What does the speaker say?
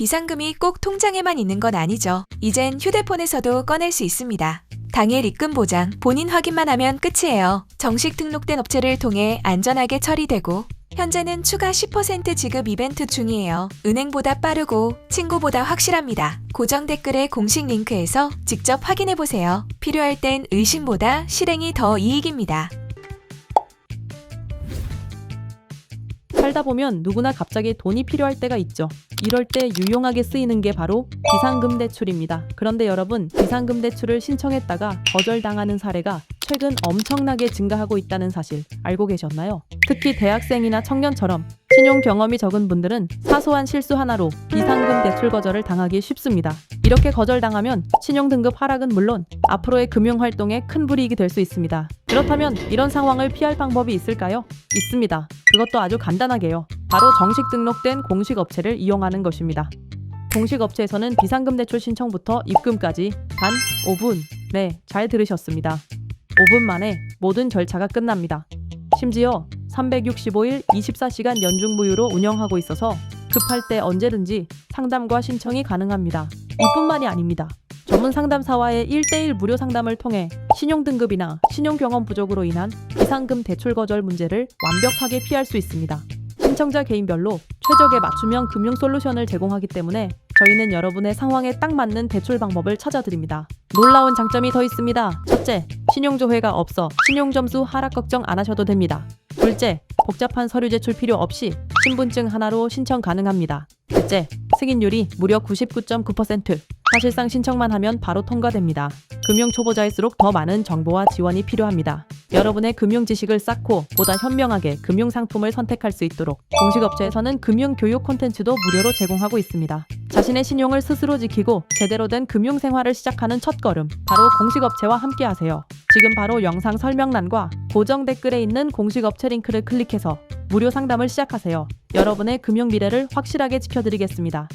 비상금이 꼭 통장에만 있는 건 아니죠. 이젠 휴대폰에서도 꺼낼 수 있습니다. 당일 입금 보장, 본인 확인만 하면 끝이에요. 정식 등록된 업체를 통해 안전하게 처리되고 현재는 추가 10% 지급 이벤트 중이에요. 은행보다 빠르고 친구보다 확실합니다. 고정 댓글의 공식 링크에서 직접 확인해 보세요. 필요할 땐 의심보다 실행이 더 이익입니다. 살다 보면 누구나 갑자기 돈이 필요할 때가 있죠. 이럴 때 유용하게 쓰이는 게 바로 비상금 대출입니다. 그런데 여러분, 비상금 대출을 신청했다가 거절당하는 사례가 최근 엄청나게 증가하고 있다는 사실 알고 계셨나요? 특히 대학생이나 청년처럼 신용 경험이 적은 분들은 사소한 실수 하나로 비상금 대출 거절을 당하기 쉽습니다. 이렇게 거절당하면 신용 등급 하락은 물론 앞으로의 금융 활동에 큰 불이익이 될 수 있습니다. 그렇다면 이런 상황을 피할 방법이 있을까요? 있습니다. 그것도 아주 간단하게요. 바로 정식 등록된 공식 업체를 이용하는 것입니다. 공식 업체에서는 비상금 대출 신청부터 입금까지 단 5분. 네, 잘 들으셨습니다. 5분 만에 모든 절차가 끝납니다. 심지어 365일 24시간 연중 무휴로 운영하고 있어서 급할 때 언제든지 상담과 신청이 가능합니다. 이뿐만이 아닙니다. 전문 상담사와의 1대1 무료 상담을 통해 신용 등급이나 신용 경험 부족으로 인한 비상금 대출 거절 문제를 완벽하게 피할 수 있습니다. 신청자 개인별로 최적의 맞춤형 금융 솔루션을 제공하기 때문에 저희는 여러분의 상황에 딱 맞는 대출 방법을 찾아드립니다. 놀라운 장점이 더 있습니다. 첫째, 신용조회가 없어 신용점수 하락 걱정 안 하셔도 됩니다. 둘째, 복잡한 서류 제출 필요 없이 신분증 하나로 신청 가능합니다. 셋째, 승인율이 무려 99.9%. 사실상 신청만 하면 바로 통과됩니다. 금융 초보자일수록 더 많은 정보와 지원이 필요합니다. 여러분의 금융 지식을 쌓고 보다 현명하게 금융 상품을 선택할 수 있도록 공식 업체에서는 금융 교육 콘텐츠도 무료로 제공하고 있습니다. 자신의 신용을 스스로 지키고 제대로 된 금융 생활을 시작하는 첫걸음 바로 공식 업체와 함께 하세요. 지금 바로 영상 설명란과 고정 댓글에 있는 공식 업체 링크를 클릭해서 무료 상담을 시작하세요. 여러분의 금융 미래를 확실하게 지켜드리겠습니다.